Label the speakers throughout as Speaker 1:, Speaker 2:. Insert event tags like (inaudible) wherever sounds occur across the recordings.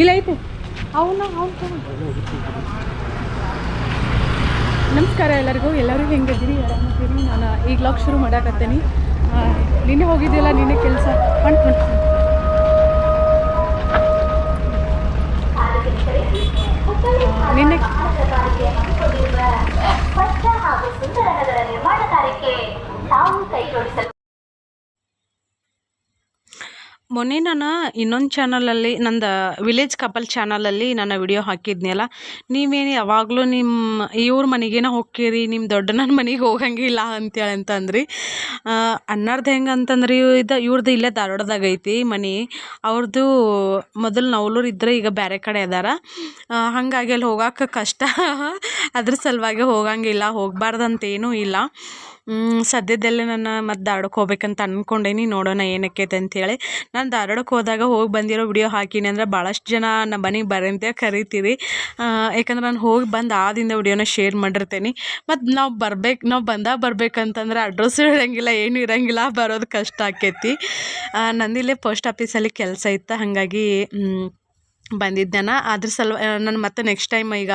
Speaker 1: ಇಲ್ಲ, ಐತೆ. ಅವನ್ನ, ಅವ್ನು ನಮಸ್ಕಾರ ಎಲ್ಲರಿಗೂ. ಎಲ್ಲರೂ ಹೆಂಗಿದ್ದೀರಿ ಆರಾಮಿದ್ದೀರಿ ನಾನು ಈಗ ಲಾಕ್ ಶುರು ಮಾಡಾಕತ್ತೀನಿ. ನಿನ್ನೆ ಹೋಗಿದ್ದಿಲ್ಲ ನಿನ್ನೆ ಕೆಲಸ. ಹೊಂಟು ನಿನ್ನೆ
Speaker 2: ಮೊನ್ನೆ ನಾನು ಇನ್ನೊಂದು ಚಾನಲಲ್ಲಿ ನಂದು ವಿಲೇಜ್ ಕಪಲ್ ಚಾನಲಲ್ಲಿ ನನ್ನ ವಿಡಿಯೋ ಹಾಕಿದ್ನಲ್ಲ, ನೀವೇನು ಯಾವಾಗಲೂ ನಿಮ್ಮ ಇವ್ರ ಮನೆಗೇನ ಹೋಗ್ತೀರಿ ನಿಮ್ಮ ದೊಡ್ಡಣ್ಣನ ಮನೆಗೆ ಹೋಗಂಗಿಲ್ಲ ಅಂತೇಳಿ ಅಂತಂದ್ರಿ. ಅನ್ನರ್ದು ಹೆಂಗೆ ಅಂತಂದ್ರೆ, ಇದು ಇವ್ರದ್ದು ಇಲ್ಲೇ ಧಾರವಾಡದಾಗ ಐತಿ ಮನೆ ಅವ್ರದ್ದು ಮೊದಲು ನವಲೂರು ಇದ್ರೆ ಈಗ ಬೇರೆ ಕಡೆ ಅದಾರ. ಹಂಗಾಗಿ ಅಲ್ಲಿ ಹೋಗಕ್ಕೆ ಕಷ್ಟ. ಅದ್ರ ಸಲುವಾಗಿ ಹೋಗಂಗಿಲ್ಲ, ಹೋಗಬಾರ್ದಂತೇನೂ ಇಲ್ಲ. ಸದ್ಯದಲ್ಲೇ ನಾನು ಮತ್ತು ಧಾರವಾಡಕ್ಕೆ ಹೋಗ್ಬೇಕಂತ ಅಂದ್ಕೊಂಡೇನಿ ನೋಡೋಣ ಏನಕ್ಕೈತೆ ಅಂತೇಳಿ. ನಾನು ಧಾರವಾಡಕ್ಕೆ ಹೋದಾಗ ಹೋಗಿ ಬಂದಿರೋ ವಿಡಿಯೋ ಹಾಕೀನಿ ಅಂದ್ರೆ ಭಾಳಷ್ಟು ಜನ ನಮ್ಮ ಮನೆಗೆ ಬರಂತೆ ಕರಿತೀರಿ. ಯಾಕಂದ್ರೆ ನಾನು ಹೋಗಿ ಬಂದು ಆದಿಂದ ವಿಡಿಯೋನ ಶೇರ್ ಮಾಡಿರ್ತೇನೆ. ಮತ್ತು ನಾವು ಬರ್ಬೇಕು, ನಾವು ಬಂದಾಗ ಬರ್ಬೇಕಂತಂದ್ರೆ ಅಡ್ರೆಸ್ ಇರೋಂಗಿಲ್ಲ ಏನು ಇರೋಂಗಿಲ್ಲ, ಬರೋದು ಕಷ್ಟ ಆಕೈತಿ. ನಂದಿಲ್ಲೇ ಪೋಸ್ಟ್ ಆಫೀಸಲ್ಲಿ ಕೆಲಸ ಇತ್ತು, ಹಾಗಾಗಿ ಬಂದಿದ್ದೆನ. ಅದ್ರ ಸಲುವ ನಾನು ಮತ್ತೆ ನೆಕ್ಸ್ಟ್ ಟೈಮ್ ಈಗ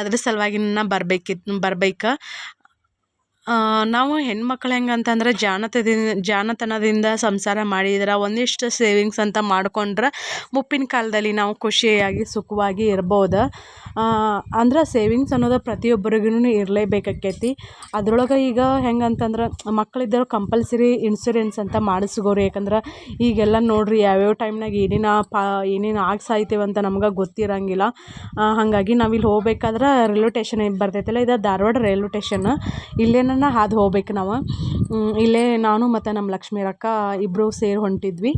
Speaker 2: ಅದ್ರ ಸಲುವಾಗಿ ನಾನು ಬರ್ಬೇಕಿತ್ತು ಬರ್ಬೇಕು. ನಾವು ಹೆಣ್ಮಕ್ಳು ಅಂತಂದ್ರೆ ಜಾಣತದಿಂದ, ಜಾಣತನದಿಂದ ಸಂಸಾರ ಮಾಡಿದ್ರೆ ಒಂದಿಷ್ಟು ಸೇವಿಂಗ್ಸ್ ಅಂತ ಮಾಡ್ಕೊಂಡ್ರೆ ಮುಪ್ಪಿನ ಕಾಲದಲ್ಲಿ ನಾವು ಖುಷಿಯಾಗಿ, ಸುಖವಾಗಿ ಇರ್ಬೋದು. ಅಂದ್ರೆ ಸೇವಿಂಗ್ಸ್ ಅನ್ನೋದು ಪ್ರತಿಯೊಬ್ಬರಿಗೂ ಇರಲೇಬೇಕಾಕೈತಿ. ಅದ್ರೊಳಗೆ ಈಗ ಹೆಂಗಂತಂದ್ರೆ ಮಕ್ಕಳಿದ್ದರು ಕಂಪಲ್ಸರಿ ಇನ್ಸೂರೆನ್ಸ್ ಅಂತ ಮಾಡಿಸ್ಕೋರಿ. ಯಾಕಂದ್ರೆ ಈಗೆಲ್ಲ ನೋಡ್ರಿ ಯಾವ್ಯಾವ ಟೈಮ್ನಾಗ ಏನೇನು ಪಾ, ಏನೇನು ಆಗಿ ಅಂತ ನಮ್ಗೆ ಗೊತ್ತಿರಂಗಿಲ್ಲ. ಹಾಗಾಗಿ ನಾವಿಲ್ಲಿ ಹೋಗ್ಬೇಕಾದ್ರೆ ರೈಲ್ವೆ ಟೇಷನ್ ಬರ್ತೈತಲ್ಲ, ಇದು ಧಾರವಾಡ ರೈಲ್ವೆ ಟೇಷನ್ ಇಲ್ಲೇನ ಹಾದು ಹೋಗ್ಬೇಕು ನಾವು. ಇಲ್ಲೇ ನಾನು ಮತ್ತು ನಮ್ಮ ಲಕ್ಷ್ಮೀ ಅಕ್ಕ ಇಬ್ಬರು ಸೇರಿ ಹೊಂಟಿದ್ವಿ.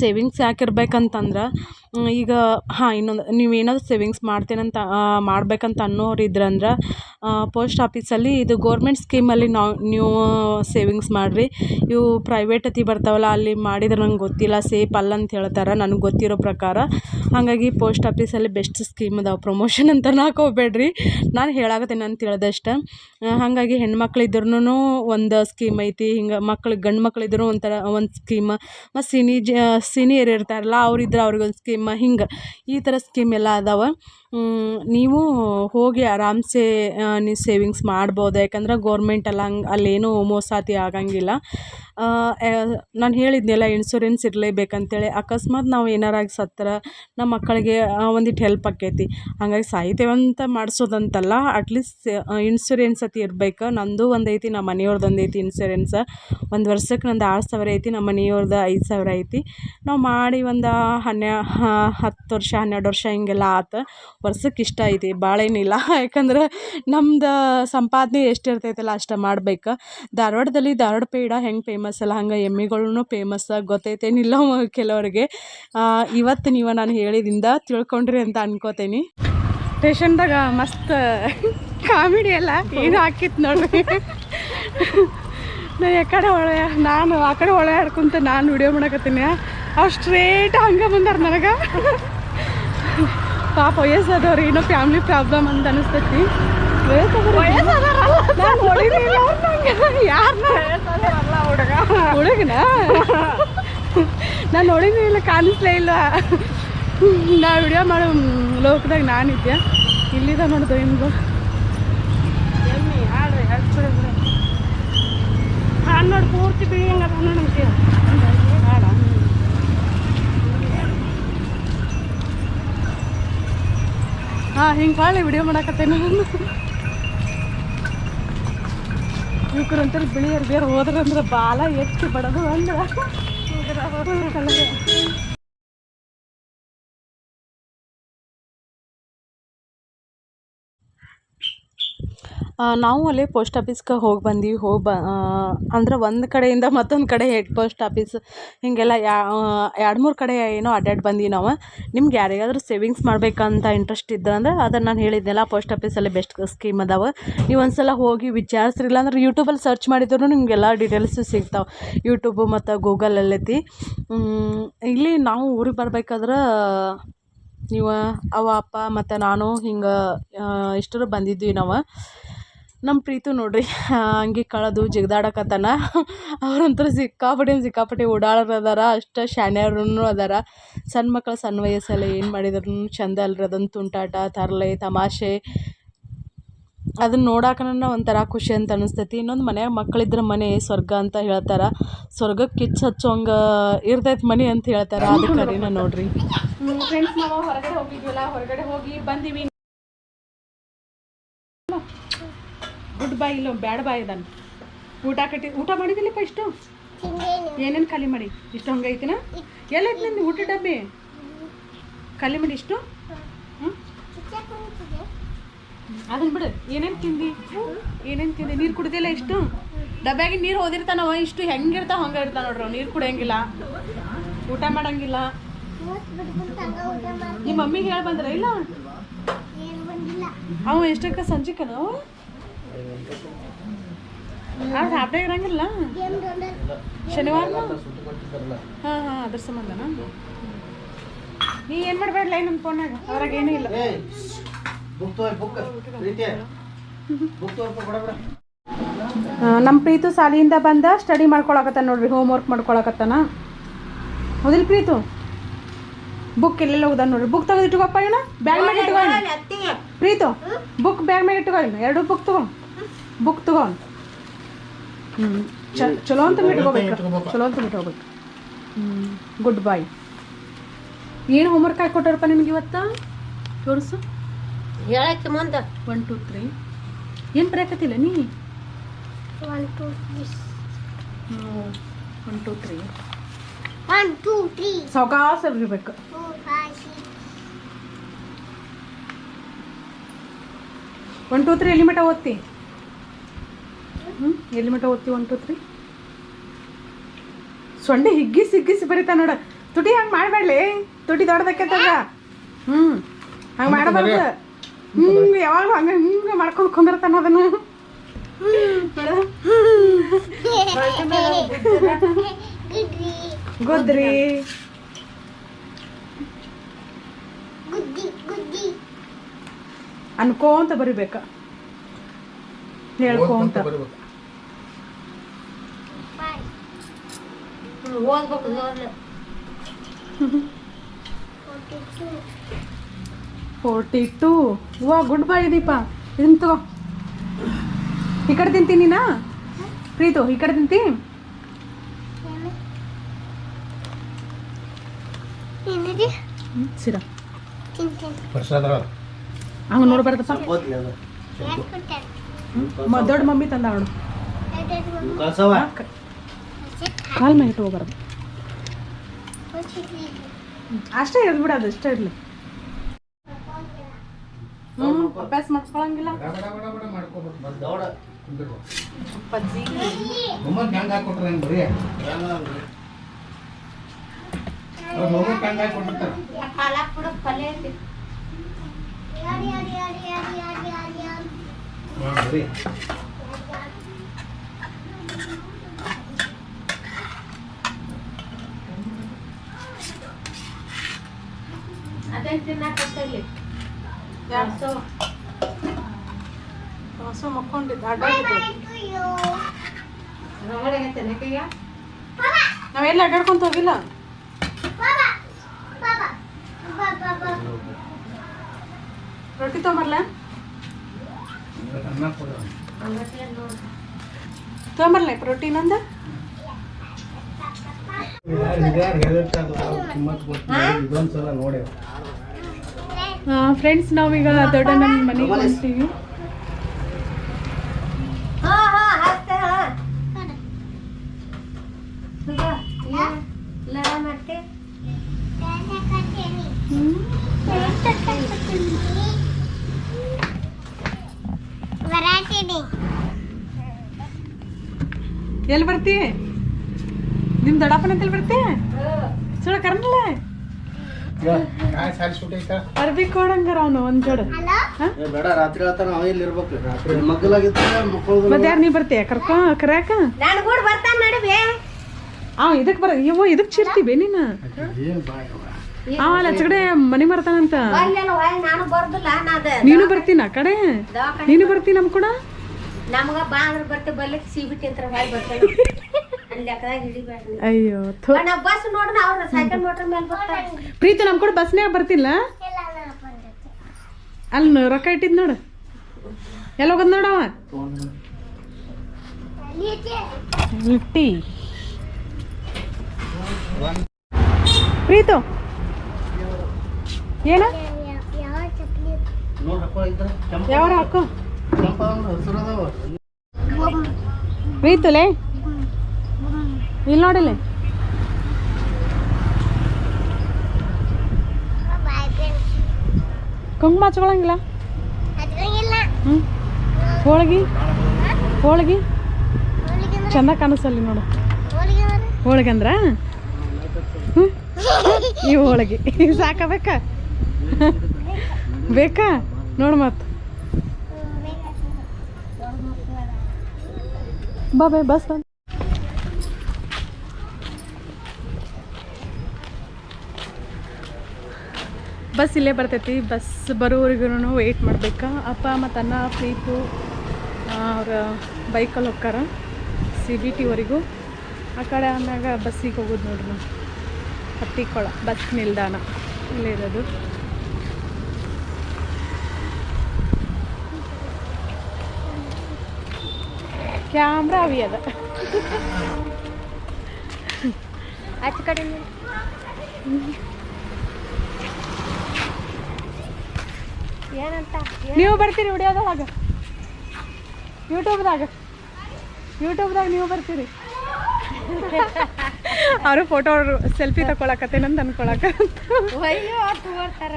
Speaker 2: ಸೇವಿಂಗ್ಸ್ ಯಾಕಿರ್ಬೇಕಂತಂದ್ರೆ ಹ್ಮ್, ಈಗ, ಹಾಂ, ಇನ್ನೊಂದು ನೀವೇನಾದ್ರು ಸೇವಿಂಗ್ಸ್ ಮಾಡ್ತೇನಂತ ಮಾಡ್ಬೇಕಂತ ಅನ್ನೋರು ಇದ್ರಂದ್ರೆ ಪೋಸ್ಟ್ ಆಫೀಸಲ್ಲಿ ಇದು ಗೋರ್ಮೆಂಟ್ ಸ್ಕೀಮಲ್ಲಿ ನಾವು, ನೀವು ಸೇವಿಂಗ್ಸ್ ಮಾಡಿರಿ. ಇವು ಪ್ರೈವೇಟ್ ಅತಿ ಬರ್ತಾವಲ್ಲ, ಅಲ್ಲಿ ಮಾಡಿದ್ರೆ ನಂಗೆ ಗೊತ್ತಿಲ್ಲ ಸೇಫ್ ಅಲ್ಲ ಅಂತ ಹೇಳ್ತಾರೆ, ನನಗೆ ಗೊತ್ತಿರೋ ಪ್ರಕಾರ. ಹಾಗಾಗಿ ಪೋಸ್ಟ್ ಆಫೀಸಲ್ಲಿ ಬೆಸ್ಟ್ ಸ್ಕೀಮ್ ಅದಾವೆ ಪ್ರಮೋಷನ್ ಅಂತ ಹೋಗ್ಬೇಡ್ರಿ ನಾನು ಹೇಳಾಕತ್ತೀನಿ ಅಂತ ಹೇಳ್ದಷ್ಟೆ ಹಾಗಾಗಿ ಹೆಣ್ಮಕ್ಳು ಇದ್ರೂ ಒಂದು ಸ್ಕೀಮ್ ಐತಿ, ಹಿಂಗೆ ಮಕ್ಳು ಗಂಡು ಮಕ್ಳು ಇದ್ರೂ ಒಂಥರ, ಒಂದು ಸ್ಕೀಮ್ ಮತ್ತು ಸಿನಿ ಜ ಸೀನಿಯರ್ ಇರ್ತಾರಲ್ಲ, ಅವ್ರಿದ್ರೆ ಅವ್ರಿಗೊಂದು ಸ್ಕೀಮ್ ಹಿಂಗೆ ಈ ಥರ ಸ್ಕೀಮ್ ಎಲ್ಲ ಅದಾವೆ. ನೀವು ಹೋಗಿ ಆರಾಮ್ಸೆ ನೀವು ಸೇವಿಂಗ್ಸ್ ಮಾಡ್ಬೋದು. ಯಾಕಂದ್ರೆ ಗೋರ್ಮೆಂಟಲ್ಲಿ ಹಂಗೆ, ಅಲ್ಲೇನೂ ಮೋಸಾತಿ ಆಗಂಗಿಲ್ಲ. ನಾನು ಹೇಳಿದ್ನಲ್ಲ ಇನ್ಸೂರೆನ್ಸ್ ಇರಲೇಬೇಕಂತೇಳಿ. ಅಕಸ್ಮಾತ್ ನಾವು ಏನಾರಾಗಿ ಸತ್ರೆ ನಮ್ಮ ಮಕ್ಕಳಿಗೆ ಒಂದಿಟ್ಟು ಹೆಲ್ಪ್ ಆಕೈತಿ ಹಾಗಾಗಿ ಸಾಯ್ತೇವಂತ ಮಾಡಿಸೋದಂತಲ್ಲ ಅಟ್ಲೀಸ್ಟ್ ಇನ್ಸೂರೆನ್ಸ್ ಅತಿ ಇರ್ಬೇಕು. ನಂದು ಒಂದೈತಿ ನಮ್ಮ ಮನೆಯವ್ರದ್ದು ಒಂದು ಐತಿ ಇನ್ಸೂರೆನ್ಸ್ ಒಂದು ವರ್ಷಕ್ಕೆ ನಂದು ಆರು ಸಾವಿರ ಐತಿ ನಮ್ಮ ಮನೆಯವ್ರದ್ದು ಐದು ಸಾವಿರ ಐತಿ. ನಾವು ಮಾಡಿ ಒಂದು ಹನ್ನೆ ಹತ್ತು ವರ್ಷ, ಹನ್ನೆರಡು ವರ್ಷ ಹಿಂಗೆಲ್ಲ ಆತು. ವರ್ಷಕ್ಕೆ ಇಷ್ಟ ಐತಿ ಭಾಳ ಏನಿಲ್ಲ ಯಾಕಂದ್ರೆ ನಮ್ದು ಸಂಪಾದನೆ ಎಷ್ಟು ಇರ್ತೈತಲ್ಲ ಅಷ್ಟು ಮಾಡ್ಬೇಕು. ಧಾರವಾಡದಲ್ಲಿ ಧಾರವಾಡ ಪೇಡ ಹೆಂಗೆ ಫೇಮಸ್ ಅಲ್ಲ, ಹಂಗೆ ಎಮ್ಮೆಗಳೂ ಫೇಮಸ್ ಗೊತ್ತೈತೇನಿಲ್ಲ (laughs) ಕೆಲವರಿಗೆ. ಇವತ್ತು ನೀವು ನಾನು ಹೇಳಿದಿಂದ ತಿಳ್ಕೊಂಡ್ರಿ ಅಂತ ಅನ್ಕೋತೀನಿ.
Speaker 1: ಸ್ಟೇಷನ್ದಾಗ ಮಸ್ತ್ ಕಾಮಿಡಿ ಅಲ್ಲ, ಏನು ಹಾಕಿತ್ತು ನೋಡ್ರಿ. ನಾನು ಕಡೆ ಒಳ ನಾನು ಆ ಕಡೆ ಒಳ ಆಡ್ಕೊಂತ ನಾನು ವಿಡಿಯೋ ಮಾಡಕತ್ತೀನಿ. ಅವ್ರು ಸ್ಟ್ರೇಟ್ ಹಂಗೆ ಬಂದಾರ ನನಗೆ. ಪಾಪ ವಯಸ್ಸಾದವ್ರು ಏನೋ ಫ್ಯಾಮ್ಲಿ ಪ್ರಾಬ್ಲಮ್ ಅಂತ ಅನಿಸ್ತೈತಿ. ಹುಡುಗನ? ನಾನು ಇಲ್ಲ ಕಾಣಿಸ್ಲೇ ಇಲ್ಲ. ನಾ ವಿಡಿಯೋ ಮಾಡೋ ಲೋಕದಾಗ ನಾನಿದ್ದೆ. ಇಲ್ಲಿದ ನೋಡ್ದು ನಿಮ್ದು ಪೂರ್ತಿ ಬಿಳಿ ಅದ ನಮಗೆ ಹಾಡ ಹಾಂ, ಹಿಂಗೆ ಕಾಳಿ ವಿಡಿಯೋ ಮಾಡಕತ್ತೇನೆ? ನಾನು ಇವ್ರು ಅಂತಾರೆ ಬಿಳಿಯರ್ ಬೇರೆ ಹೋದ್ರಂದ್ರೆ ಬಾಲ ಎತ್ತಿ ಬಡದು ಅಂದ್ರೆ.
Speaker 2: ನಾವು ಅಲ್ಲಿ ಪೋಸ್ಟ್ ಆಫೀಸ್ಗೆ ಹೋಗಿ ಬಂದ್ವಿ, ಹೋಗಿ ಬ ಅಂದ್ರೆ ಒಂದು ಕಡೆಯಿಂದ ಮತ್ತೊಂದು ಕಡೆ ಹೆಡ್ ಪೋಸ್ಟ್ ಆಫೀಸ್, ಹೀಗೆಲ್ಲ ಯಾ ಎರಡು ಮೂರು ಕಡೆ ಏನೋ ಅಡ್ಡಾಡಿ ಬಂದ್ವಿ ನಾವು. ನಿಮ್ಗೆ ಯಾರಿಗಾದ್ರೂ ಸೇವಿಂಗ್ಸ್ ಮಾಡಬೇಕಂತ ಇಂಟ್ರೆಸ್ಟ್ ಇದ್ದಂದ್ರೆ ಅದನ್ನು ನಾನು ಹೇಳಿದ್ನಲ್ಲ, ಪೋಸ್ಟ್ ಆಫೀಸಲ್ಲಿ ಬೆಸ್ಟ್ ಸ್ಕೀಮ್ ಅದಾವೆ. ನೀವು ಒಂದು ಸಲ ಹೋಗಿ ವಿಚಾರಿಸ್ರಿಲ್ಲ ಅಂದ್ರೆ ಯೂಟ್ಯೂಬಲ್ಲಿ ಸರ್ಚ್ ಮಾಡಿದ್ರು ನಿಮಗೆಲ್ಲ ಡೀಟೇಲ್ಸು ಸಿಗ್ತಾವೆ. ಯೂಟ್ಯೂಬು ಮತ್ತು ಗೂಗಲಲ್ಲೈತಿ ಇಲ್ಲಿ ನಾವು ಊರಿಗೆ ಬರ್ಬೇಕಾದ್ರೆ ನೀವು, ಅವ, ಅಪ್ಪ ಮತ್ತು ನಾನು ಹಿಂಗೆ ಇಷ್ಟರು ಬಂದಿದ್ವಿ ನಾವು.
Speaker 3: ನಮ್ಮ ಪ್ರೀತು ನೋಡ್ರಿ ಹಂಗೆ ಕಳೆದು ಜಿಗ್ದಾಡಕತ್ತಾನ. ಅವ್ರಂತರ ಸಿಕ್ಕಾಪಟ್ಟೆ ಸಿಕ್ಕಾಪಟ್ಟೆ ಓಡಾಡೋರು ಅದಾರ, ಅಷ್ಟು ಶಾಣ್ಯರೂ ಅದಾರ. ಸಣ್ಣ ಮಕ್ಕಳ ಸಣ್ಣ ವಯಸ್ಸಲ್ಲಿ ಏನು ಮಾಡಿದ್ರು ಚಂದ ಅಲ್ರಿ ಅದೊಂದು ತುಂಟಾಟ, ತರಲೆ, ತಮಾಷೆ. ಅದನ್ನ ನೋಡಾಕನ ಒಂಥರ ಖುಷಿ ಅಂತ ಅನಿಸ್ತೈತಿ. ಇನ್ನೊಂದು ಮನ್ಯಾಗ ಮಕ್ಕಳಿದ್ರೆ ಮನೆ ಸ್ವರ್ಗ ಅಂತ ಹೇಳ್ತಾರೆ. ಸ್ವರ್ಗಕ್ಕೆ ಕಿಚ್ಚು ಹಚ್ಚೋಂಗೆ ಇರ್ತೈತೆ ಮನೆ ಅಂತ ಹೇಳ್ತಾರೆ. ಅದಕ್ಕೆ ಕರೀನ ನೋಡ್ರಿ.
Speaker 2: ಫ್ರೆಂಡ್ಸ್ ನಾವು ಹೊರಗಡೆ ಹೋಗಿದ್ವಲ್ಲ, ಹೊರಗಡೆ ಹೋಗಿ ಬಂದೀವಿ. ಗುಡ್ ಬಾಯ್ ಇಲ್ಲ ಬ್ಯಾಡ್ ಬಾಯ್ ಅದನ್ನ ಊಟ ಕಟ್ಟಿ ಊಟ ಮಾಡಿದಿಲ್ಲಪ್ಪ ಇಷ್ಟು? ಏನೇನು ಖಾಲಿ ಮಾಡಿ? ಇಷ್ಟು ಹಂಗೈತಿನ ಎಲ್ಲೈತಿ ನಿಂದು ಊಟ ಡಬ್ಬಿ? ಖಾಲಿ ಮಾಡಿ ಇಷ್ಟು? ಹ್ಞೂ ಅದನ್ನ ಬಿಡು ಏನೇನು ತಿಂದಿ? ಏನೇನು ತಿಂದಿ? ನೀರು ಕುಡ್ದಿಲ್ಲ ಇಷ್ಟು? ಡಬ್ಯಾಗಿ ನೀರು ಹೋದಿರ್ತಾನವ ಇಷ್ಟು ಹೆಂಗಿರ್ತಾವ ಹಂಗೆ ಇರ್ತಾವ ನೋಡ್ರಿ. ನೀರು ಕುಡಿಯಂಗಿಲ್ಲ. ಊಟ ಮಾಡಂಗಿಲ್ಲ. ನಿಮ್ಮ ಮಮ್ಮಿಗೆ ಹೇಳಿ ಬಂದ್ರ ಇಲ್ಲ? ಅವ ಎಷ್ಟಕ್ಕ ಸಂಜಿಕನ ಅದು ಹಾಫ್ ಡೇ ಇರಂಗಿಲ್ಲ. ಶನಿವಾರ ಹಾಂ ಹಾಂ ಅದ್ರ ಸಂಬಂಧನ? ನೀ ಏನು ಮಾಡಬೇಡ ಲೈನ್ ನಮ್ಮ ಫೋನಾಗ ಅದ್ರಾಗ ಏನೂ ಇಲ್ಲ. ನಮ್ಮ ಪ್ರೀತು ಸಾಲಿಯಿಂದ ಬಂದ ಸ್ಟಡಿ ಮಾಡ್ಕೊಳಕತ್ತಾನ ನೋಡ್ರಿ ಹೋಮ್ ವರ್ಕ್ ಮಾಡ್ಕೊಳಕತ್ತಾನ. ಹೌದಿಲ್ಲ ಪ್ರೀತು? ಬುಕ್ ಎಲ್ಲೆಲ್ಲ ಹೋಗ್ದ ನೋಡ್ರಿ? ಬುಕ್ ತೆಗೆದು ಇಟ್ಕೋಪ್ಪ ಇವನ. ಬ್ಯಾಗ್ ಮ್ಯಾಗ ಇಟ್ಕೋ. ಪ್ರೀತು ಬುಕ್ ಬ್ಯಾಗ್ ಮ್ಯಾಗ ಇಟ್ಕೋ. ಎರಡು ಬುಕ್ ತಗೋ. ಬುಕ್ ತಗೋ ಹ್ಞೂ ಚಲೋ ಅಂತ ಇಟ್ಕೋಬೇಕು? ಚಲೋ ಅಂತ ಇಟ್ಕೋಬೇಕು ಹ್ಞೂ ಗುಡ್ ಬಾಯ್ ಏನು ಹೋಮ್ವರ್ಕ್ ಹಾಕಿ ಕೊಟ್ಟಾರಪ್ಪ ನಿಮ್ಗೆ ಇವತ್ತು? ತೋರಿಸು.
Speaker 1: ಹೇಳಕ್ಕೆ ಮುಂದೆ.
Speaker 2: ಒನ್ ಟು ತ್ರೀ ಏನು ಬರೆಯಕತ್ತಿಲ್ಲ ನೀ?
Speaker 1: One two
Speaker 2: one two three
Speaker 1: one two three
Speaker 2: ಸಾವಕಾಶ
Speaker 1: ಸಿಕ್ಸ್
Speaker 2: ಒನ್ ಟು ತ್ರೀ ಎಲ್ಲಿ ಮಟ್ಟ ಓದ್ತಿ? ಹ್ಞೂ ಎಲ್ಲಿ ಮಟ್ಟ ಓದ್ತೀವಿ ಒನ್ ಟು ತ್ರೀ ಸೊಂಡೆ ಹಿಗ್ಗಿಸಿ ಹಿಗ್ಗಿಸಿ ಬರೀತಾ ನೋಡ. ತುಟಿ ಹಂಗೆ ಮಾಡಬೇಡ್ಲಿ. ತುಟಿ ದೊಡ್ಡದಕ್ಕೈತದ ಹ್ಞೂ ಹಂಗೆ ಮಾಡಬಾರ್ದು. ಹ್ಞೂ ಯಾವಾಗಲೂ ಹಂಗೆ ಹಿಂಗೆ ಮಾಡ್ಕೊಂಡು ಕುಂದಿರ್ತಾನ ಅದನ್ನು. ಗೊದ್ರಿ. ಅನ್ಕೋಂತ ಅಂತ ಹೇಳ್ಕೊಂತ
Speaker 1: ಓದ್ಬೇಕು ಜೋರ್ಲೆ ಫೋರ್ಟಿ ಟೂ.
Speaker 2: ವಾ ಗುಡ್ ಬೈ ದೀಪ. ಇದನ್ನ ತಗೋ. ಈ ಕಡೆ ತಿಂತೀನಿ ನಾ ಪ್ರೀತು ಈ ಕಡೆ ತಿಂತಿ? ಸಿರ.
Speaker 1: ತಿಂತೇನೆ.
Speaker 2: ಹಂಗೆ ನೋಡ್ಬಾರ್ದಪ್ಪ ದೊಡ್ಡ ಮಮ್ಮಿ ತಂದ ನೋಡು. ಕಾಲ್ ಮೇಲೆ ಇಟ್ಟು ಹೋಗ್ಬಾರ್ದು. ಅಷ್ಟೇ ಇರ್ಲಿ ಬಿಡ ಅದು ಅಷ್ಟೇ ಇರಲಿ. ಹ್ಞೂ ಅಭ್ಯಾಸ ಮಾಡಿಸ್ಕೊಳಂಗಿಲ್ಲ. ಅಪ್ಪಾಜಿ.
Speaker 1: ಪಾಲಕ್ ಬಿಡು ಪಲ್ಯ ಐತಿ ಯಾರಿ ಯಾರಿ ಯಾರಿ ಯಾರಿ ಯಾರಿ ಯಾರಿ ಯಾರಿ ದಿನ ಕಟ್ಟಲಿ
Speaker 2: ಯಾರು ಹೊಸ ಮಕ್ಕೊಂಡಿದ್ದ ಅಡ್ಡ ನಾವೆಲ್ಲ ಅಡ್ಡಾಡ್ಕೊಂತ ಹೋಗಿಲ್ಲ ರೊಟ್ಟಿ ತೊಂಬರ್ಲ ತೊಂಬರ್ಲ ರೊಟ್ಟಿ ನಂದ ಫ್ರೆಂಡ್ಸ್ ನಾವೀಗ ದೊಡ್ಡ ನಮ್ಮ ಮನೆಗೆ ಬರ್ತೀವಿ
Speaker 1: ಹಾ ಹಾ ಹಾಕ್ತೆ ಹಾ. ಲಡ ಮಾಡ್ತೆ ವರಾಟಿನಿ
Speaker 2: ಎಲ್ಲಿ ಬರ್ತಿ? ನಿಮ್ ದೊಡ್ಡಪ್ಪನ ಎಲ್ಲಿ ಬರ್ತೀಯ ಚೂಡ ಕರ್ನಲ್ಲ ಅರ್ಬಿ ಕೊಡಂಗಾರ ಅವನು ಒಂದ್ ಜೋಡ.
Speaker 4: ಬೇಡ ರಾತ್ರಿ ಹೇಳ್ತಾನ ಅವ ಇಲ್ಲಿ ಇರ್ಬೇಕು. ರಾತ್ರಿ ಮಗ್ಗಲಾಗಿತ್ತ ಮಕ್ಕಳು
Speaker 2: ಮತ್ತೆ ಯಾರು ನೀ ಬರ್ತೀಯ? ಕರ್ಕೊ ಕರ್ಯಾಕ?
Speaker 1: ನಾನು ಕೂಡ ಬರ್ತಾನ ನಡುವೆ
Speaker 2: ಅವ ಇದಕ್ ಬರ ಇವ ಇದಕ್ ಚಿರ್ತೀವಿ ನೀನು? ಅವ ಲಚ್ಚಗಡೆ ಮನಿ ಬರ್ತಾನಂತ.
Speaker 1: ನಾನು ಬರ್ದಿಲ್ಲ ನಾದ
Speaker 2: ನೀನು ಬರ್ತೀನ ಆ ಕಡೆ? ನೀನು ಬರ್ತೀನಿ ನಮ್ ಕೂಡ?
Speaker 1: ನಮಗ ಬಾ ಅಂದ್ರೆ ಬರ್ತೀವಿ ಬರ್ಲಿಕ್ಕೆ ಸಿ ಬಿಟ್ಟಿ ಅಂತ ಬಾಯ್
Speaker 2: ಅಯ್ಯೋ ಥು.
Speaker 1: ನಾವು ಬಸ್ ನೋಡ್ರಿ ಅವ್ರ ಸೈಕಲ್ ಮೋಟ್ರ್ ಮೇಲೆ ಬರ್ತಾರೆ.
Speaker 2: ಪ್ರೀತು ನಮ್ಮ ಕೂಡ ಬಸ್ನ್ಯಾಗ ಬರ್ತಿಲ್ಲ? ಅಲ್ಲಿ ನೋ- ರೊಕ್ಕ ಇಟ್ಟಿದ್ ನೋಡು. ಎಲ್ಲ ಹೋಗದ್ ನೋಡವ ಪ್ರೀತು. ಏನ? ಯಾವ ಹಾಕು? ಪ್ರೀತುಲೇ? ಇಲ್ಲಿ ನೋಡಿಲ್ಲ ಕುಂಕುಮ ಹಚ್ಕೊಳಂಗಿಲ್ಲ ಹ್ಞೂ ಹೋಳಿಗೆ? ಹೋಳ್ಗಿ? ಚಂದ ಕಾಣಿಸಲ್ಲಿ ನೋಡು. ಹೋಳಿಗೆ ಅಂದ್ರ? ಹ್ಞೂ ಈ ಹೋಳಿಗೆ. ಸಾಕ ಬೇಕಾ? ಬೇಕಾ? ನೋಡು ಮತ್ತು ಬಾ ಬೇ ಬಸ್ ಬಂದು ಬಸ್ ಇಲ್ಲೇ ಬರ್ತೈತಿ. ಬಸ್ ಬರೋವರೆಗೂ ವೆಯ್ಟ್ ಮಾಡ್ಬೇಕಾ? ಅಪ್ಪ ಮತ್ತು ಅನ್ನ ಪ್ರೀತು ಅವ್ರ ಬೈಕಲ್ಲಿ ಹೋಗ್ತಾರ ಸಿ ಬಿ ಟಿವರೆಗೂ ಆ ಕಡೆ ಅಂದಾಗ ಬಸ್ಸಿಗೆ ಹೋಗೋದು ನೋಡ್ರಿ ನಾವು. ಹತ್ತಿಕೊಳ ಬಸ್ ನಿಲ್ದಾಣ. ಇಲ್ಲೇ ಇರೋದು. ಕ್ಯಾಮ್ರಾ ಅವಿ ಅದ.
Speaker 1: ಆಚೆ ಕಡೆ ಏನಂತ?
Speaker 2: ನೀವು ಬರ್ತೀರಿ ವಿಡಿಯೋದಾಗ ಯೂಟ್ಯೂಬ್ದಾಗ ಯೂಟ್ಯೂಬ್ದಾಗ ನೀವು ಬರ್ತೀರಿ. ಅವರು ಫೋಟೋ ಸೆಲ್ಫಿ ತಗೊಳಕತ್ತೇನಂತ ಅನ್ಕೊಳಕ
Speaker 1: ಅಯ್ಯೋ ಅಷ್ಟು ಬರ್ತಾರ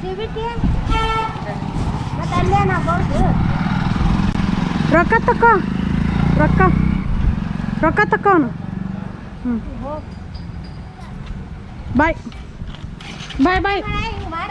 Speaker 1: ಸಿಬಿಟಿ ಮತ್ತೆ ಅಲ್ಲೇ ನಾ ಬರ್ದು
Speaker 2: ರೊಕ್ಕ ತಕೋ. ರೊಕ್ಕ. ರೊಕ್ಕ ತಕೋ ಅವನು ಹ್ಞೂ ಬಾಯ್ ಬಾಯ್ ಬಾಯ್
Speaker 1: ಹಿಂಗೆ ಮಾಡ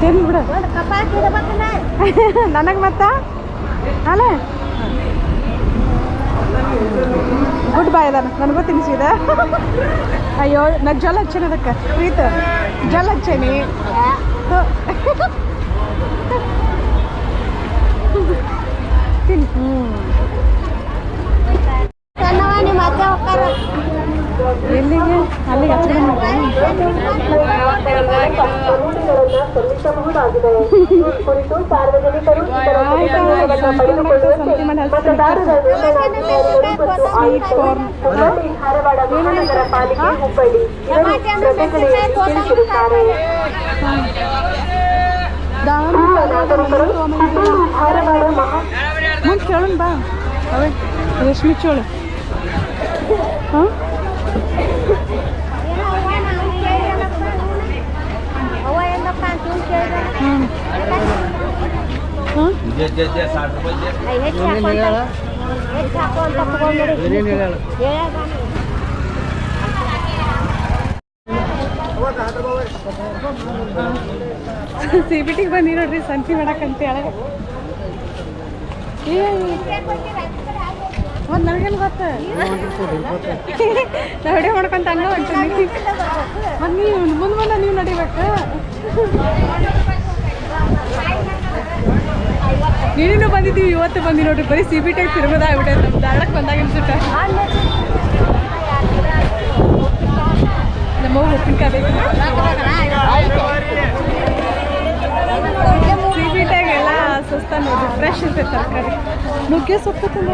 Speaker 2: ತಿನ್ ಬಿಡು
Speaker 1: ಒಂದು ಕಪಾಟ್ ಇಡಬೇಕಲ್ಲ
Speaker 2: ನನಗೆ ಮತ್ತೆ? ಅಲ್ಲ ಗುಡ್ ಬಾಯ್ ಅದಾನ. ನನಗೂ ತಿನ್ಸಿದ. ಅಯ್ಯೋ ನಾ ಜಲ್ ಹಚ್ಚೇನಿ ಅದಕ್ಕೆ? ಪ್ರೀತ. ಜಲ್ ಹಚ್ಚೇನಿ. ತಿನ್. ಹ್ಞೂ
Speaker 1: ಸಣ್ಣವ ನಿಮ್ಮ ಅಜ್ಜ ಹೋಗ್ತಾರ
Speaker 2: ಎಲ್ಲಿಗೆ ಅಲ್ಲಿಗೆ ಹಚ್ಕೊಂಡು ಸ್ವೀಟ್ ಕಾರ್ನ್
Speaker 1: ಟಮಾಟಿ ಹಣ್ಣು ಮೆಣಸಿನ್ಕಾಯಿ ಕೋಸಂಬರಿ
Speaker 2: ಮುಂದೆ ಕೇಳೋಣ ಬಾ ಅವೇ ರೇಷ್ಮೆ ಚೋಳು ಹಾಂ
Speaker 1: ಏನೋ ಅವ್ವ ನಾವು ಕೇಳಿದಲ್ಲಪ್ಪ ಅವ್ವ ಏನಪ್ಪ ಅಂತ ಇವ್ನು ಕೇಳಿದ
Speaker 2: ಹಾಂ ಹಾಂ
Speaker 1: ಹೆಚ್ಚು ಹಾಕೊಂತ ಹೆಚ್ಚು ಹಾಕೋ ಅಂತ ತಗೊಂಡ್ಬಿಡಿ
Speaker 4: ಏನೇನು ಹೇಳ
Speaker 1: ಹೇಳ್ಯಾಗ
Speaker 2: ಸಿ ಬಿ ಟಿಗೆ ಬಂದಿ ನೋಡ್ರಿ ಸಂತಿ ಮಾಡಕ್ಕಂತ ಹೇಳ. ಏ ಒಂದು ನನಗೇನು ಗೊತ್ತ? (laughs) ನಾ ವಿಡಿಯೋ ಮಾಡ್ಕೊಂತ ಹಂಗ ಅಂತ ಮತ್ತು ನೀವು ಮುಂದೆ ಮುಂದೆ ನೀವು ನಡಿಬೇಕು? ನೀನು ಬಂದಿದ್ದೀವಿ, ಇವತ್ತು ಬಂದಿ ನೋಡ್ರಿ, ಬರೀ ಸಿ ಬಿ ಟಿಗೆ ತಿರುಗೋದಾಗ್ಬಿಟ್ಟೆ ನಮ್ಮ ದಾಡಕ್ಕೆ ಬಂದಾಗ ಅನ್ಸುತ್ತೆ. ನಮ್ಮ ಉಪ್ಪಿನಕಾಯಿ ಸಿ ಬಿ ಟಿಯಾಗೆಲ್ಲ ಸುಸ್ತ ನೋಡ್ರಿ ಫ್ರೆಶ್ ಇರ್ತೈತೆ ತರಕಾರಿ. ನುಗ್ಗೆ ಸೊಪ್ಪು ತುಂಬ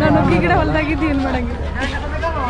Speaker 2: ನಾನು ನುಗ್ಗೆ ಗಿಡ ಹೊಲ್ದಾಗಿದ್ದು ಏನು ಮಾಡಂಗಿಲ್ಲ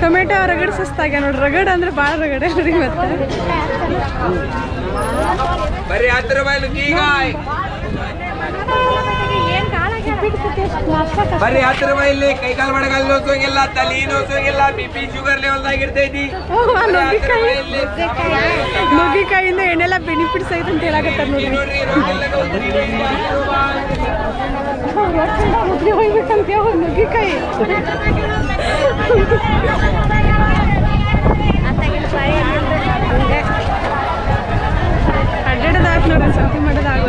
Speaker 2: ಟೊಮೆಟೊ ರಗಡ್ ಸುಸ್ತಾಗ್ಯ ನೋಡ್ರಿ. ರಗಡ್ ಅಂದ್ರೆ ಭಾಳ ರಗಡ ಅಲ್ರಿ ಮತ್ತೆ.
Speaker 5: ಬರ್ರಿ ಹತ್ತಿರ ಇಲ್ಲಿ. ಕೈಕಾಲು ಮಡಗಲ್ ನೋಸೋಗಿಲ್ಲ ತಲೆ ನೋಸೋಗಿಲ್ಲ ಬಿ ಪಿ ಶುಗರ್ ಲೆವೆಲ್ ಆಗಿರ್ತೈತಿ
Speaker 2: ನುಗ್ಗಿಕಾಯಿಂದ ಏನೆಲ್ಲ ಬೆನಿಫಿಟ್ಸ್ ಐತೆ ಅಂತ ಹೇಳಕತ್ತಾರ ನೋಡ್ರಿ. ಹೋಗ್ಬೇಕಂತ ನುಗ್ಗಿಕಾಯಿ. ಅಡ್ಡಾಡೋದಾಯ್ತು ನೋಡ್ರಿ ಸರ್ತಿ ಮಾಡೋದಾಗಲ್ತು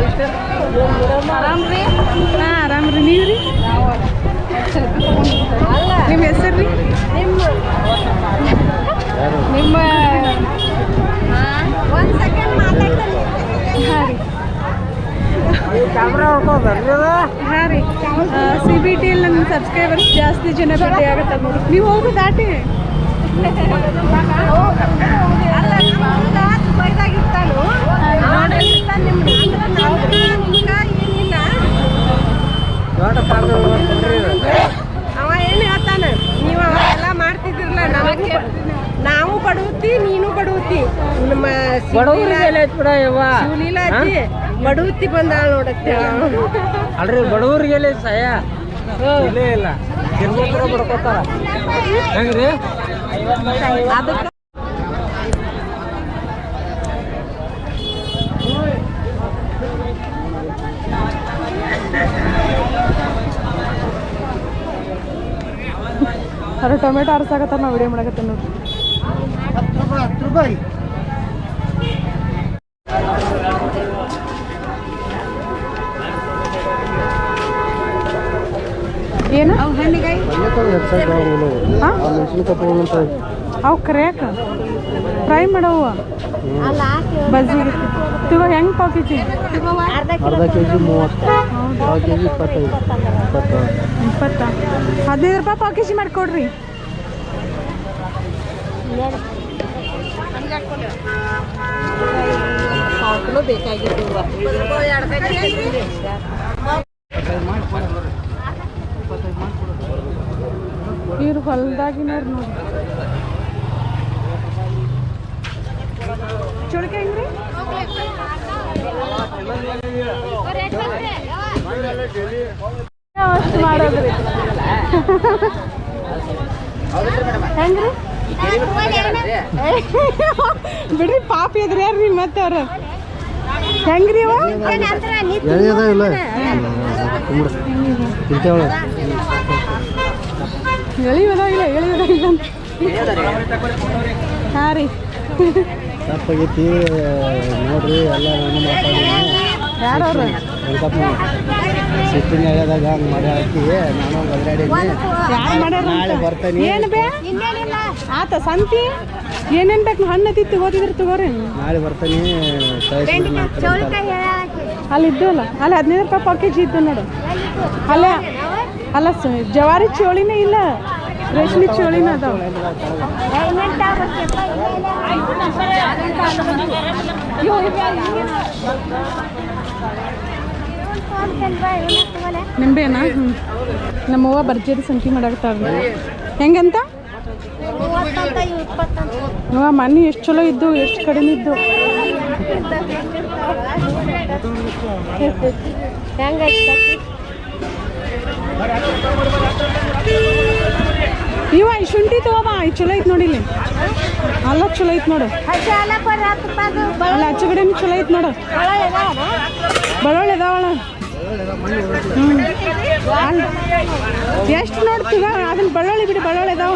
Speaker 2: ಆರಾಮ್ ರೀ ಹಾಂ ಆರಾಮ್ ರೀ ನೀವು ರೀ ನಿಮ್ಮ ಹೆಸರು ರೀ. ನಿಮ್ಮ ನಿಮ್ಮ ಹಾಂ ರೀ. ಸಿ ಬಿ ಟಿಯಲ್ಲಿ ನನ್ನ ಸಬ್ಸ್ಕ್ರೈಬರ್ಸ್ ಜಾಸ್ತಿ ಜನ ಭೇಟಿ ಆಗತ್ತೆ ನೋಡಿ ನೀವು ಹೋಗು ದಾಟಿ
Speaker 6: ಅವ ಏನು ಹೇಳ್ತಾನ ನೀವು ಅವೆಲ್ಲ ಮಾಡ್ತಿದ್ರಲ್ಲ ನಾವು ನಾವು ಬಡವತಿ ನೀನು ಬಡವತಿ ನಮ್ಮ ಶಿವಲೀಲಾ ಅಜ್ಜಿ ಬಡವತಿ ಬಂದಾಳ ನೋಡತ್ತೆ
Speaker 4: ಅಲ್ರಿ ಬಡವರಿಗೆಲ್ಲ ಸಹಾಯ ಇಲ್ಲೇ ಇಲ್ಲ. ಬಡ್ಕೋತಾರ. ಹೆಂಗ್ರಿ?
Speaker 2: ಅದ್ರ ಟೊಮೆಟೊ ಅರ್ಸಾಕತ್ತಾರ ನಾವು ವಿಡಿಯೋ ಮಾಡಕತ್ತ ನೋಡ್ರಿ.
Speaker 4: ಹತ್ತು ರೂಪಾಯಿ ಹತ್ತು ರೂಪಾಯಿ.
Speaker 2: ಅವು ಕರಿಯಾಕ? ಫ್ರೈ ಮಾಡೋ ಬಜ್ಜಿ ತಗೋ ಹೆಂಗೆ ಪಾವ್ ಕೆ ಜಿ
Speaker 4: ಅರ್ಧ ಕೆ ಜಿ ಮೂವತ್ತು. ಪಾವು ಕೆ ಜಿ ಇಪ್ಪತ್ತೈದು. ಇಪ್ಪತ್ತು.
Speaker 2: ಹದಿನೈದು ರೂಪಾಯಿ ಪಾವ್ ಕೆ ಜಿ ಮಾಡಿಕೊಡ್ರಿ ಇವ್ರು ಹೊಲ್ದಾಗಿನವ್ರು ನೋಡಿ ಚುಳಿಕೆ ಹೆಂಗ್ರಿ ಅಷ್ಟು ಮಾಡೋದ್ರಿ ಹೆಂಗ್ರಿ ಬಿಡ್ರಿ ಪಾಪ ಇದ್ರ ಯಾರ್ರಿ ಮತ್ತೆ ಅವ್ರ ಹೆಂಗ್ರಿ
Speaker 4: ಇಲ್ಲ ಎಳಿಯೋದಾಗಿಲ್ಲ
Speaker 2: ಎಳಿಯೋದ ಇಲ್ಲ ಎಳಿಯೋದ ಇಲ್ಲ ಅಂತ. ಹಾಂ ರೀ.
Speaker 4: ತಪ್ಪಾಗೈತಿ ನೋಡ್ರಿ ಎಲ್ಲ ನಾನು ಮಾತಾಡಿ
Speaker 2: ಯಾರವ್ರು?
Speaker 4: ಸಿಟ್ಟಿನ ಎಳೆದಾಗ ಹಂಗೆ ಮಾಡಿ ಹಾಕಿ ನಾನು ನಾಳೆ ಬರ್ತಾನೆ.
Speaker 2: ಏನು ಬೇ? ಆತ ಸಂತಿ? ಏನೇನ್ ಬೇಕು ಹಣ್ಣು ತಿತ್ತು ಓದಿದ್ರೆ ತಗೋರಿ.
Speaker 4: ನಾಳೆ ಬರ್ತಾನೆ.
Speaker 2: ಅಲ್ಲಿ ಇದ್ದು ಅಲ್ಲ ಅಲ್ಲಿ ಹದಿನೈದು ರೂಪಾಯಿ ಪರ್ ಕೆ ಜಿ ಇದ್ದು ನೋಡು. ಅಲ್ಲ. ಅಲ್ಲ ಜವಾರಿ ಚೋಳಿನೇ ಇಲ್ಲ. ರೇಷ್ಮೆ ಚೋಳಿನ ಅದಾವ. ನಿಂಬೆನಾ? ಹ್ಞೂ ನಮ್ಮವ್ವ ಭರ್ಜರಿ ಸಂತಿ ಮಾಡಾಕ್ತಾವ ಹೆಂಗಂತ? ಅವ್ವ, ಮನೆ ಎಷ್ಟು ಚಲೋ ಇದ್ದು, ಎಷ್ಟು ಕಡಿಮೆ ಇದ್ದು? ಇವ ಈ ಶುಂಠಿ ತಗೋಬಾ, ಈ ಚಲೋ ಐತ್ ನೋಡಿ ಇಲ್ಲಿ. ಅಲ್ಲ, ಚಲೋ ಐತ್ ನೋಡು. ಅಲ್ಲ ಕಡೆನೂ ಚಲೋ ಐತ್ ನೋಡು. ಬಳ್ಳೊಳ್ಳೆ ಇದಾವಳ ಎಷ್ಟು ನೋಡ್ತೀವ? ಅದನ್ನ ಬಳ್ಳೊಳ್ಳಿ ಬಿಡಿ, ಬಳ್ಳೊಳ್ಳಿ ಇದಾವ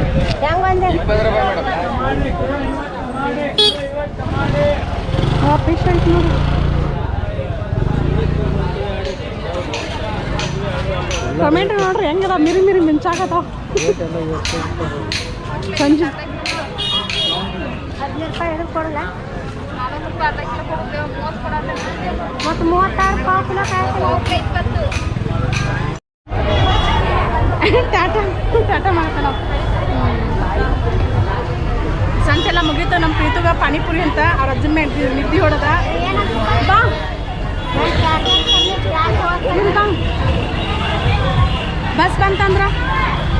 Speaker 2: ಆ ಫಿಶ್ ಐತಿ ನೋಡಿ ಕಮೆಂಟ್ ನೋಡ್ರಿ ಹೆಂಗದ ಮಿರಿ ಮಿರಿ ಮಿಂಚಾಕತ್ತಾವ ಸಂಜೆ
Speaker 1: ಹದಿನೈದು ರೂಪಾಯಿ ಹಿಡಿದು ಕೊಡಲ್ಲ ಮತ್ತು ಮೂವತ್ತಾರು ಪಾವು ಕಿಲೋ ಕಾಯಿ
Speaker 2: ಟಾಟಾ ಟಾಟಾ ಮಾಡ್ತಾನ ಸಂತೆಲ್ಲ ಮುಗೀತು ನಮ್ಮ ಪ್ರೀತುಗ ಪಾನಿಪುರಿ ಅಂತ ಅವ್ರ ಅಜ್ಜನ ನಿದ್ದಿ ಹೊಡೆದ. ಬಾ. ಬಸ್ ಬಂತಂದ್ರ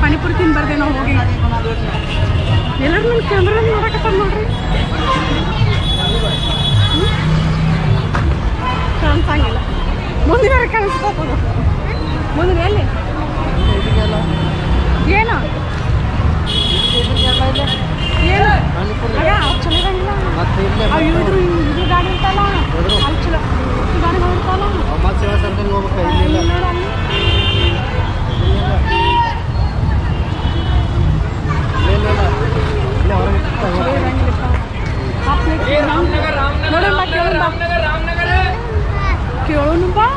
Speaker 2: ಪಾನಿಪುರಿ ತಿಂದು ಬರ್ದೆ ನಾವು ಹೋಗಿ. ಎಲ್ಲರೂ ನನ್ನ ಕ್ಯಾಮ್ರಾ ನೋಡಕತ್ತಾರ ನೋಡ್ರಿ. ಕಾಣಿಸಂಗಿಲ್ಲ ಮುಂದಿನ ಕಾಣಿಸ್ತದ ಮುಂದಿನ ಎಲ್ಲಿ? ಏನು? ಏನು ಆಗ ಅವ್ ಚಲೋ ಇರಂಗಿಲ್ಲ
Speaker 4: ಮತ್ತೆ ಇಲ್ಲೇ
Speaker 2: ಅವ್ ಇವ್ರು ಇದು ಗಾಡಿ ಇರ್ತಲ್ಲ ಅಲ್ಲಿ ಚಲೋ ಈ ಗಾಡಿ ಹೋಗ್ತಲ್ಲ
Speaker 4: ಮತ್ತೆ ಸೇವಾ ಸೆಂಟರ್ಗೆ ಹೋಗ್ಬೇಕು ಇಲ್ಲಿಲ್ಲ
Speaker 2: ನೋಡು ಅಲ್ಲಿ
Speaker 4: ಇಲ್ಲಿಲ್ಲ ಇಲ್ಲೇ ಹೊರಗೆ
Speaker 2: ಚಲೋ ಇರಂಗಿಲ್ಲಪ್ಪ. ಆ plate ನೋಡೋಣ ಬಾ, ಕೇಳೋಣ ಬಾ. ಕೇಳೋಣ ಬಾ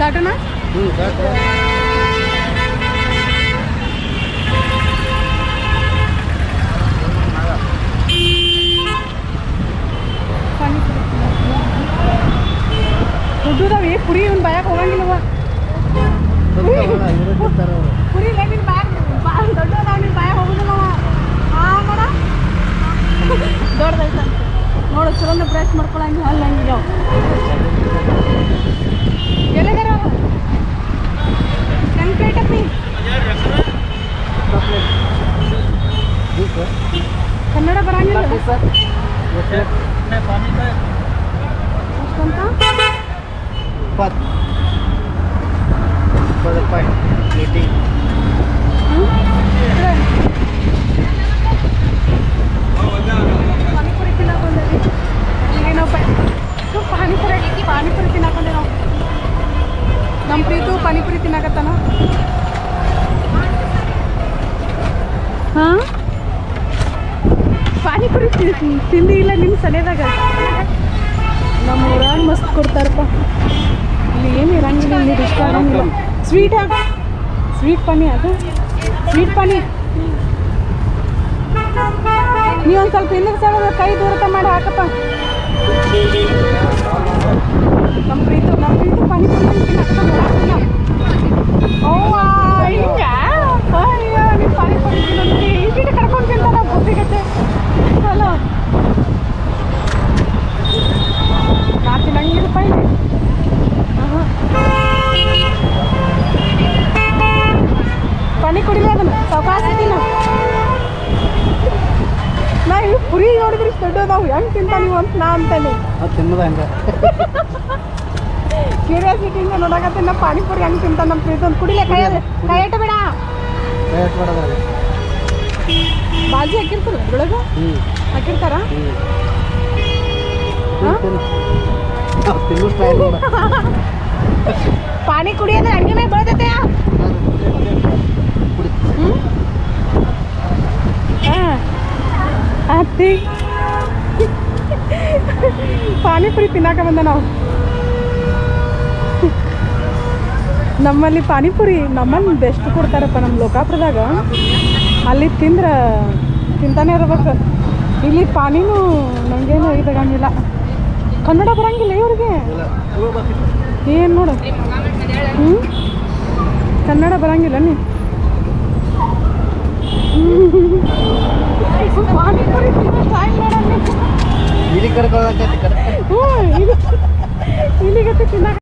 Speaker 2: ದಾಟನ
Speaker 4: ಹ್ಞೂ ಸಾಕು
Speaker 2: ದುಡ್ಡುದಾವೆ ಪುರಿ ಇವ್ನ ಬಾಯಾಗ ಹೋಗಂಗಿಲ್ಲವ ಪುರಿ ಇಲ್ಲ ನಿನ್ನ ಬಾಯಾಗ ದೊಡ್ಡದಾವ ನಿನ್ನ ಬಾಯಾಗ ಹೋಗುದಿಲ್ಲವ ಆ ನೋಡ ದೊಡ್ಡದೈತ ನೋಡು ಚಲೋನ ಬ್ರಷ್ ಮಾಡ್ಕೊಳಂಗಿಲ್ಲ ಅಲ್ಲ ಹಂಗಿಲ್ಲ ಎಲ್ಲಿಗಾರ ಹೆಂಗ್ ಪ್ಲೇಟ್ ಅಪ್ಪಿ ಕನ್ನಡ ಬರಂಗಿಲ್ಲ. ಅಷ್ಟಂತ?
Speaker 4: ಇಪ್ಪತ್ತು ಇಪ್ಪತ್ತು ರೂಪಾಯಿ ಮೀಟಿಂಗ್
Speaker 2: ಪಾನಿಪುರಿ ತಿನ್ನಕ್ ಬಂದೇವಿ ಈಗ ನಾವು ಪಾ- ಪಾನಿಪುರಿ ಪಾನಿಪುರಿ ತಿನ್ನಕ್ ಬಂದೆ ನಾವು ನಮ್ಮ ಪ್ರೀತು ಪಾನಿಪುರಿ ತಿನ್ನಕತ್ತಾನ ಹಾಂ ಪಾನಿಪುರಿ ತಿ- ತಿಂದಿ ಇಲ್ಲ ನಿಮ್ಮ ಸನೇದಾಗ ನಮ್ಮ ಊರಾಗ ಮಸ್ತ್ ಕೊಡ್ತಾರಪ್ಪ ಇಲ್ಲಿ ಏನು ಇರಂಗಿಲ್ಲ ಇಲ್ಲಿ ಇಷ್ಟ ಆಗಂಗಿಲ್ಲ ಸ್ವೀಟ್ ಸ್ವೀಟ್ ಪಾನಿ ಅದು? ಸ್ವೀಟ್ ಪಾನಿ ನೀವೊಂದು ಸ್ವಲ್ಪ ಹಿಂದಕ್ಕೆ ಸರ್ ಕೈ ದೂರತ ಮಾಡಿ ಹಾಕಪ್ಪ. ನಮ್ಮ ಪ್ರೀತು ನಮ್ಮ ಪ್ರೀತು ಪಾನಿಪುರಿ ಓ ಹಿಂಗ ಅಯ್ಯೋ ನೀವು ಪಾನಿಪುರಿ ತಿನ್ನೋದು ಈಟಿಗೆ ಕರ್ಕೊಂಡು ತಿಂತಾನ ಬುದ್ಧಿಗತ್ತೆ ಹಲೋ ನಾ ತಿನ್ನಂಗಿಲ್ಲಪ್ಪ ಇಲ್ಲಿ ಆಹಾ. ಪಾನಿ ಕುಡಿಲ ಅದನ್ನ ಸಾವಕಾಶ ತಿನ್ನ ನಾ ಇವು ಪುರಿ ನೋಡಿದ್ರೆ ಇಷ್ಟು ತಿಂತ ನೀವು ಅಂತ ನಾ ಅಂತಾನೆ
Speaker 4: ಅದು ತಿನ್ನೋದು ಹಂಗೆ?
Speaker 2: ಕ್ಯೂರಿಯಾಸಿಟಿಯಿಂದ (laughs) ನೋಡಕತ್ತೆ ನಾ ಪಾನಿಪುರಿ ಹೆಂಗೆ ತಿಂತ ನಮ್ಮ ಪ್ರೀತಿ ಒಂದು ಕುಡಿಲೆ ಕೈ ಕೈ ಬೇಡ
Speaker 4: ರೇಟ್ ಮಾಡೋದಾಗ
Speaker 2: ಬಾಜಿ ಹಾಕಿರ್ತಾರ
Speaker 4: ಹ್ಞೂ
Speaker 2: ಹಾಕಿರ್ತಾರ? ಪಾನಿ ಕುಡಿಯೋದ್ರೆ ಹಂಗೆ ಮೇಲೆ ಬೆಳ್ದೈತೆ? ಹ್ಞೂ ಹಾಂ. ಅತ್ತಿ. ಪಾನಿಪುರಿ ತಿನ್ನಾಕ ಬಂದ ನಾವು. ನಮ್ಮಲ್ಲಿ ಪಾನಿಪುರಿ ನಮ್ಮಲ್ಲಿ ಬೆಸ್ಟ್ ಕೊಡ್ತಾರಪ್ಪ ನಮ್ಮ ಲೋಕಾಪುರದಾಗ. ಅಲ್ಲಿ ತಿಂದ್ರೆ ತಿಂತಾನೆ ಇರ್ಬೇಕು. ಇಲ್ಲಿ ಪಾನಿನೂ ನನಗೇನು ಇದಾಗಂಗಿಲ್ಲ ಕನ್ನಡ ಬರಂಗಿಲ್ಲ ಇವ್ರಿಗೆ. ಏನು ನೋಡು. ಹ್ಞೂ ಕನ್ನಡ ಬರಂಗಿಲ್ಲ ನೀ. ಪಾನಿಪುರಿ ತಿನ್ನೋ style ನೋಡಲ್ಲಿ.
Speaker 4: ಇಲ್ಲಿ ಕರ್ಕೊಳ್ಳೋಕೆ
Speaker 2: ಹ್ಞೂ ಇಲ್ಲಿ ಇಲ್ಲಿಗತ್ತೆ ತಿನ್ನಕ